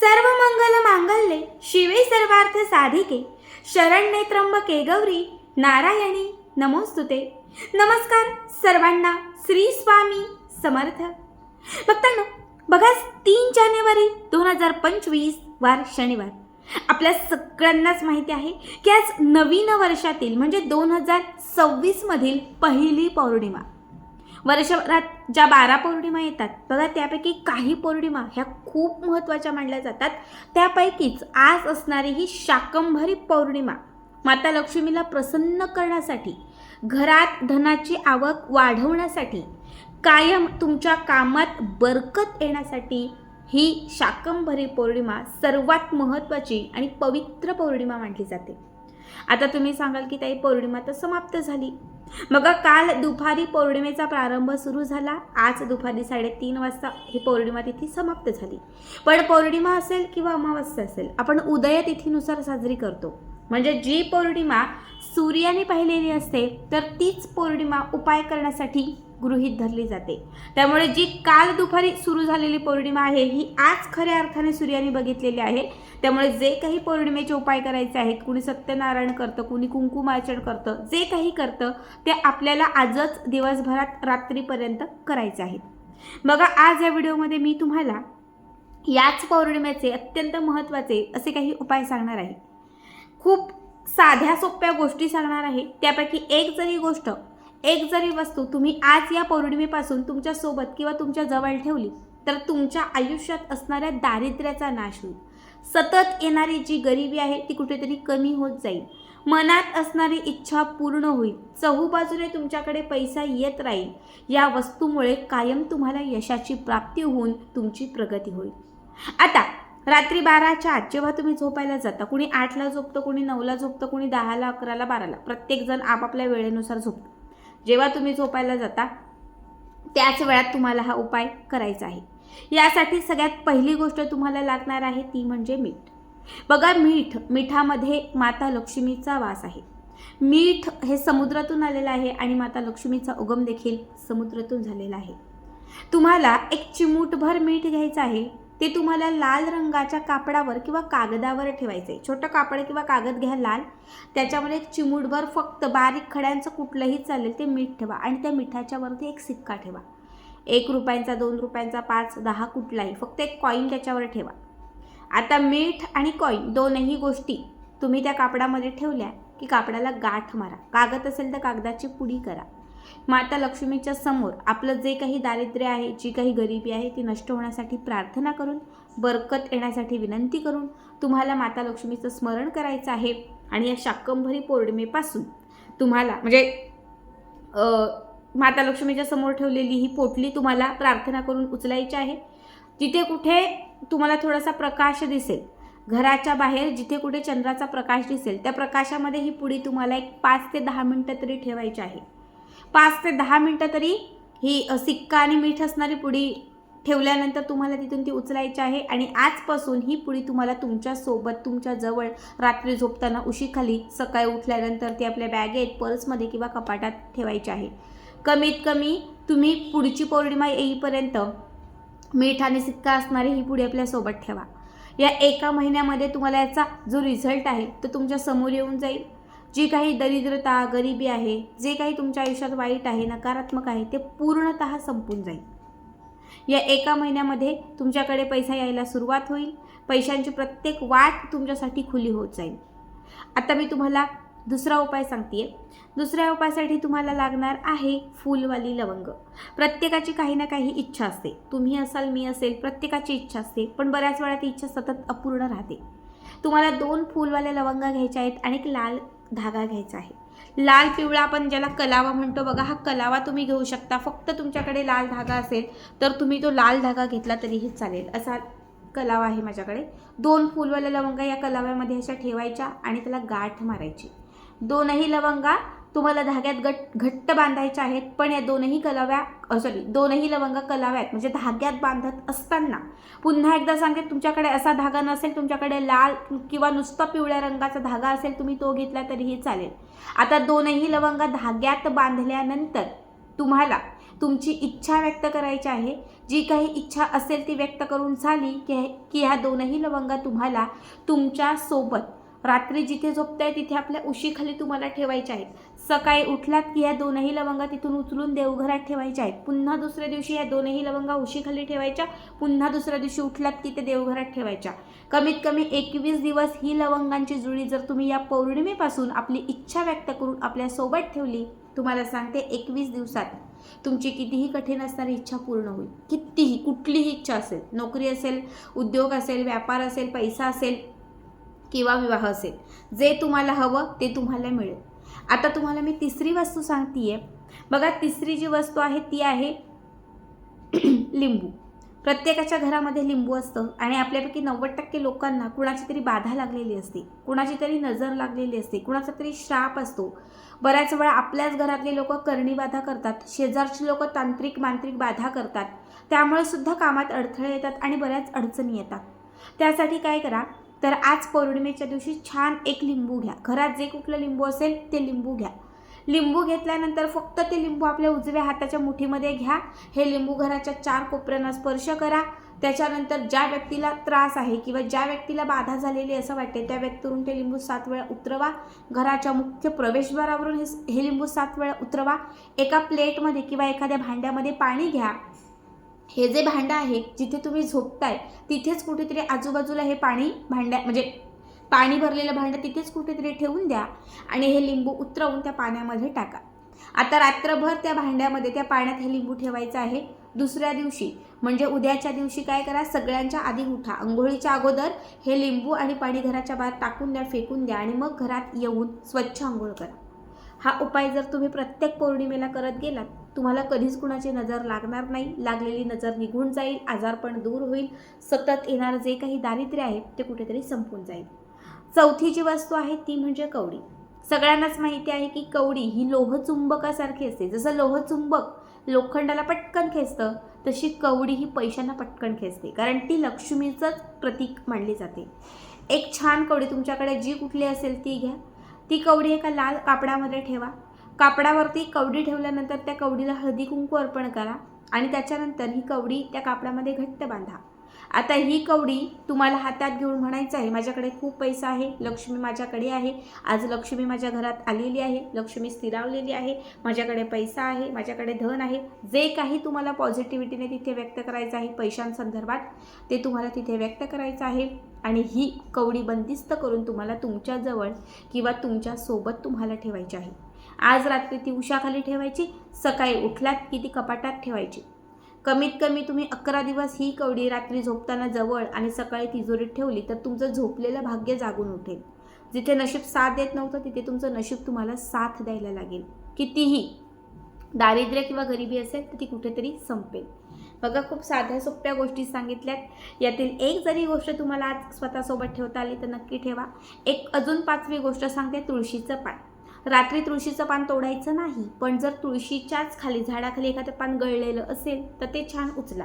सर्व मंगल मांगल्ये शिवे सर्वार्थ साधिके. शरण्ये त्र्यंबके गौरी नारायणी नमोस्तुते. नमस्कार सर्वांना श्री स्वामी समर्थ. बघताना बघा तीन जानेवारी दोन हजार पंचवीस वार शनिवार. आपल्या सगळ्यांनाच माहिती आहे की आज नवीन वर्षातील म्हणजे दोन हजार सव्वीसमधील पहिली पौर्णिमा. वर्षभरात ज्या बारा पौर्णिमा येतात बघा त्यापैकी काही पौर्णिमा ह्या खूप महत्त्वाच्या मानल्या जातात. त्यापैकीच आज असणारी ही शाकंभरी पौर्णिमा माता लक्ष्मीला प्रसन्न करण्यासाठी घरात धनाची आवक वाढवण्यासाठी कायम तुमच्या कामात बरकत येण्यासाठी ही शाकंभरी पौर्णिमा सर्वात महत्त्वाची आणि पवित्र पौर्णिमा मानली जाते. आता तुम्ही सांगाल की ताई पौर्णिमा तर समाप्त झाली. मग काल दुपारी पौर्णिमेचा प्रारंभ सुरू झाला. आज दुपारी साडेतीन वाजता ही पौर्णिमा तिथी समाप्त झाली. पण पौर्णिमा असेल किंवा अमावस्या असेल आपण उदय तिथीनुसार साजरी करतो. म्हणजे जी पौर्णिमा सूर्याने पाहिलेली असते तर तीच पौर्णिमा उपाय करण्यासाठी गृहीत धरली जाते. त्यामुळे जी काल दुपारी सुरू झालेली पौर्णिमा आहे ही आज खऱ्या अर्थाने सूर्याने बघितलेली आहे. त्यामुळे जे काही पौर्णिमेचे उपाय करायचे आहेत कुणी सत्यनारायण करतं कुणी कुंकुमार्चन करतं जे काही करतं ते आपल्याला आजच दिवसभरात रात्रीपर्यंत करायचे आहेत. बघा आज या व्हिडिओमध्ये मी तुम्हाला याच पौर्णिमेचे अत्यंत महत्त्वाचे असे काही उपाय सांगणार आहे. खूप साध्या सोप्या गोष्टी सांगणार आहे. त्यापैकी एक जरी गोष्ट एक जरी वस्तू तुम्ही आज या पौर्णिमेपासून तुमच्यासोबत किंवा तुमच्या जवळ ठेवली तर तुमच्या आयुष्यात असणाऱ्या दारिद्र्याचा नाश होईल. सतत येणारी जी गरिबी आहे ती कुठेतरी कमी होत जाईल. मनात असणारी इच्छा पूर्ण होईल. चहूबाजूने तुमच्याकडे पैसा येत राहील. या वस्तूमुळे कायम तुम्हाला यशाची प्राप्ती होऊन तुमची प्रगती होईल. आता रात्री बाराच्या आत जेव्हा तुम्ही झोपायला जाता कुणी आठला झोपतं कुणी नऊला झोपतं कुणी दहाला अकराला बाराला प्रत्येकजण आपापल्या वेळेनुसार झोपतं. जेव्हा तुम्ही झोपायला जाता त्याच वेळात तुम्हाला हा उपाय करायचा आहे. यासाठी सगळ्यात पहिली गोष्ट तुम्हाला लागणार आहे ती म्हणजे मीठ. बघा मीठ मिठामध्ये माता लक्ष्मीचा वास आहे. मीठ हे समुद्रातून आलेलं आहे आणि माता लक्ष्मीचा उगम देखील समुद्रातून झालेला आहे. तुम्हाला एक चिमूटभर मीठ घ्यायचं आहे ते तुम्हाला लाल रंगाच्या कापडावर किंवा कागदावर ठेवायचं. आहे छोटं कापड किंवा कागद घ्या लाल. त्याच्यामध्ये एक चिमूटभर फक्त बारीक खड्यांचं कुठलंही चालेल ते मीठ ठेवा आणि त्या मिठाच्या वरती एक सिक्का ठेवा. एक रुपयांचा दोन रुपयांचा पाच दहा कुठलाही फक्त एक कॉईन त्याच्यावर ठेवा. आता मीठ आणि कॉईन दोनही गोष्टी तुम्ही त्या कापडामध्ये ठेवल्या की कापडाला गाठ मारा. कागद असेल तर कागदाची पुडी करा. माता लक्ष्मीच्या समोर आपलं जे काही दारिद्र्य आहे जी काही गरिबी आहे ती नष्ट होण्यासाठी प्रार्थना करून बरकत येण्यासाठी विनंती करून तुम्हाला माता लक्ष्मीचं स्मरण करायचं आहे. आणि या शाकंभरी पौर्णिमेपासून तुम्हाला म्हणजे माता लक्ष्मीच्या समोर ठेवलेली ही पोटली तुम्हाला प्रार्थना करून उचलायची आहे. जिथे कुठे तुम्हाला थोडासा प्रकाश दिसेल घराच्या बाहेर जिथे कुठे चंद्राचा प्रकाश दिसेल त्या प्रकाशामध्ये ही पुडी तुम्हाला एक पाच ते दहा मिनटं तरी ठेवायची आहे. पाच ते दहा मिनटं तरी ही सिक्का आणि मीठ असणारी पुडी ठेवल्यानंतर तुम्हाला तिथून ती उचलायची आहे आणि आजपासून ही पुडी तुम्हाला तुमच्यासोबत तुमच्या जवळ रात्री झोपताना उशीखाली सकाळी उठल्यानंतर ती आपल्या बॅगेत पर्समध्ये किंवा कपाटात ठेवायची आहे. कमीत कमी तुम्ही पुढची पौर्णिमा येईपर्यंत मीठ आणि सिक्का असणारी ही पुढे आपल्यासोबत ठेवा. या एका महिन्यामध्ये तुम्हाला याचा जो रिझल्ट आहे तो तुमच्यासमोर येऊन जाईल. जी काही दरिद्रता गरिबी आहे जे काही तुमच्या आयुष्यात वाईट आहे नकारात्मक आहे ते पूर्णतः संपून जाईल. या एका महिन्यामध्ये तुमच्याकडे पैसा यायला सुरुवात होईल. पैशांची प्रत्येक वाट तुमच्यासाठी खुली होत जाईल. आता मी तुम्हाला दुसरा उपाय सांगते दुसऱ्या उपायासाठी तुम्हाला लागणार आहे फुलवाली लवंग. प्रत्येकाची काही ना काही इच्छा असते. तुम्ही असाल मी असेल प्रत्येकाची इच्छा असते पण बऱ्याच वेळा ती इच्छा सतत अपूर्ण राहते. तुम्हाला दोन फुलवाल्या लवंगा घ्यायच्या आहेत आणि एक लाल धागा घ्यायचा आहे. लाल पिवळा आपण ज्याला कलावा म्हणतो बघा हा कलावा तुम्ही घेऊ शकता. फक्त तुमच्याकडे लाल धागा असेल तर तुम्ही तो लाल धागा घेतला तरीही चालेल. असा कलावा आहे माझ्याकडे. दोन फुलवाल्या लवंगा या कलाव्यामध्ये अशा ठेवायच्या आणि त्याला गाठ मारायची. दोनही लवंगा तुम्हाला धाग्यात गट घट्ट बांधायच्या आहेत पण या दोनही कलाव्या सॉरी दोनही लवंगा कलाव्यात म्हणजे धाग्यात बांधत असताना. पुन्हा एकदा सांगते तुमच्याकडे असा धागा नसेल तुमच्याकडे लाल किंवा नुसता पिवळ्या रंगाचा धागा असेल तुम्ही तो घेतला तरीही चालेल. आता दोनही लवंग धाग्यात बांधल्यानंतर तुम्हाला तुमची इच्छा व्यक्त करायची आहे. जी काही इच्छा असेल ती व्यक्त करून झाली की की ह्या दोनही लवंगा तुम्हाला तुमच्यासोबत रात्री जिथे झोपताय तिथे आपल्या उशीखाली तुम्हाला ठेवायच्या आहेत. सकाळी उठलात की ह्या दोनही लवंगा तिथून उचलून देवघरात ठेवायच्या आहेत. पुन्हा दुसऱ्या दिवशी ह्या दोनही लवंगा उशीखाली ठेवायच्या. पुन्हा दुसऱ्या दिवशी उठलात की ते देवघरात ठेवायच्या. कमीत कमी एकवीस दिवस ही लवंगांची जुळी जर तुम्ही या पौर्णिमेपासून आपली इच्छा व्यक्त करून आपल्यासोबत ठेवली तुम्हाला सांगते एकवीस दिवसात तुमची कितीही कठीण असणारी इच्छा पूर्ण होईल. कितीही कुठलीही इच्छा असेल नोकरी असेल उद्योग असेल व्यापार असेल पैसा असेल किंवा विवाह असेल. जे तुम्हाला हवं ते तुम्हाला मिळेल. आता तुम्हाला मी तिसरी वस्तू सांगतीये. बघा तिसरी जी वस्तू आहे ती आहे लिंबू. प्रत्येकाच्या घरामध्ये लिंबू असतं आणि आपल्यापैकी नव्वद टक्के लोकांना कुणाची तरी बाधा लागलेली असते. कुणाची तरी नजर लागलेली असते. कुणाचा तरी श्राप असतो. बऱ्याच वेळा आपल्याच घरातले लोक करणी बाधा करतात. शेजारची लोक तांत्रिक मांत्रिक बाधा करतात. त्यामुळे सुद्धा कामात अडथळे येतात आणि बऱ्याच अडचणी येतात. त्यासाठी काय करा तर आज पौर्णिमेच्या दिवशी छान एक लिंबू घ्या. घरात जे कुठलं लिंबू असेल ते लिंबू घ्या. लिंबू घेतल्यानंतर फक्त ते लिंबू आपल्या उजव्या हाताच्या मुठीमध्ये घ्या. हे लिंबू घराच्या चार कोपऱ्यांना स्पर्श करा. त्याच्यानंतर ज्या व्यक्तीला त्रास आहे किंवा ज्या व्यक्तीला बाधा झालेली असं वाटते त्या व्यक्तीवरून ते लिंबू सात वेळा उतरवा. घराच्या मुख्य प्रवेशद्वारावरून हे हे लिंबू सात वेळा उतरवा. एका प्लेटमध्ये किंवा एखाद्या भांड्यामध्ये पाणी घ्या. हे जे भांडं आहे जिथे तुम्ही झोपताय तिथेच कुठेतरी आजूबाजूला हे पाणी भांड्या म्हणजे पाणी भरलेलं भांडं तिथेच कुठेतरी ठेवून द्या आणि हे लिंबू उतरवून त्या पाण्यामध्ये टाका. आता रात्रभर त्या भांड्यामध्ये त्या पाण्यात हे लिंबू ठेवायचं आहे. दुसऱ्या दिवशी म्हणजे उद्याच्या दिवशी काय करा सगळ्यांच्या आधी उठा. अंघोळीच्या अगोदर हे लिंबू आणि पाणी घराच्या बाहेर टाकून द्या फेकून द्या आणि मग घरात येऊन स्वच्छ अंघोळ करा. हा उपाय जर तुम्ही प्रत्येक पौर्णिमेला करत गेलात तुम्हाला कधीच कुणाची नजर लागणार नाही. लागलेली नजर निघून जाईल आजारपण दूर होईल सतत येणारं जे काही दारिद्र्य आहे ते कुठेतरी संपून जाईल. चौथी जी वस्तू आहे ती म्हणजे कवडी. सगळ्यांनाच माहिती आहे की कवडी ही लोहचुंबकासारखी असते. जसं लोहचुंबक लोखंडाला पटकन खेचतं तशी कवडी ही पैशांना पटकन खेचते. कारण ती लक्ष्मीचंच प्रतीक मानली जाते. एक छान कवडी तुमच्याकडे जी कुठली असेल ती घ्या. ती कवडी एका लाल कापडामध्ये ठेवा. कापडावरती कवडी ठेवल्यानंतर त्या कवडीला हळदी कुंकू अर्पण करा आणि त्याच्यानंतर ही कवडी त्या कापडामध्ये घट्ट बांधा. आता ही कवडी तुम्हाला हातात घेऊन म्हणायचं आहे माझ्याकडे खूप पैसा आहे लक्ष्मी माझ्याकडे आहे आज लक्ष्मी माझ्या घरात आलेली आहे लक्ष्मी स्थिरावलेली आहे माझ्याकडे पैसा आहे माझ्याकडे धन आहे जे काही तुम्हाला पॉझिटिव्हिटीने तिथे व्यक्त करायचं आहे पैशांसंदर्भात ते तुम्हाला तिथे व्यक्त करायचं आहे आणि ही कवडी बंदिस्त करून तुम्हाला तुमच्याजवळ किंवा तुमच्यासोबत तुम्हाला ठेवायची आहे. आज रात्री ती उशाखाली ठेवायची सकाळी उठलात की ती कपाटात ठेवायची. कमीत कमी तुम्ही अकरा दिवस ही कवडी रात्री झोपताना जवळ आणि सकाळी तिजोरीत ठेवली तर तुमचं झोपलेलं भाग्य जागून उठेल. जिथे नशीब साथ देत नव्हतं तिथे तुमचं नशीब तुम्हाला साथ द्यायला लागेल. कितीही दारिद्र्य किंवा गरिबी असेल तर ती कुठेतरी संपेल. बघा खूप साध्या सोप्या गोष्टी सांगितल्यात. यातील एक जरी गोष्ट तुम्हाला आज स्वतःसोबत ठेवता आली तर नक्की ठेवा. एक अजून पाचवी गोष्ट सांगते तुळशीचं पाय रात्री तुळशीचं पान तोडायचं नाही पण जर तुळशीच्याच खाली झाडाखाली एखादं पान गळलेलं असेल तर ते छान उचला.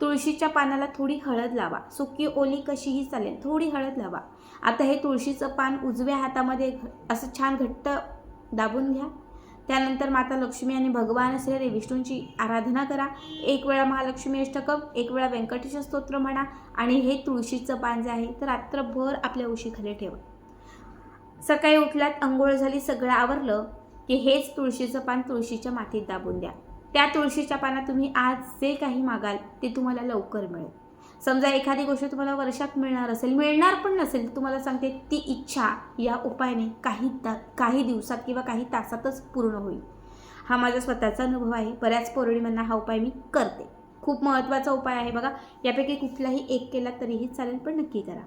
तुळशीच्या पानाला थोडी हळद लावा. सुकी ओली कशीही चालेल थोडी हळद लावा. आता हे तुळशीचं पान उजव्या हातामध्ये घ- असं छान घट्ट दाबून घ्या. त्यानंतर माता लक्ष्मी आणि भगवान श्री विष्णूंची आराधना करा. एक वेळा महालक्ष्मी अष्टकम एक वेळा व्यंकटेश स्तोत्र म्हणा. आणि हे तुळशीचं पान जे आहे तर रात्रभर आपल्या उशीखाली ठेवा. सकाळी उठल्यात अंघोळ झाली सगळं आवरलं की हेच तुळशीचं पान तुळशीच्या मातीत दाबून द्या. त्या तुळशीच्या पानात तुम्ही आज जे काही मागाल ते तुम्हाला लवकर मिळेल. समजा एखादी गोष्ट तुम्हाला वर्षात मिळणार असेल मिळणार पण नसेल तुम्हाला सांगते ती इच्छा या उपायाने काही ता काही दिवसात किंवा काही तासातच पूर्ण होईल. हा माझा स्वतःचा अनुभव आहे. बऱ्याच पौर्णिमांना हा उपाय मी करते. खूप महत्त्वाचा उपाय आहे बघा. यापैकी कुठलाही एक केला तरीही चालेल पण नक्की करा.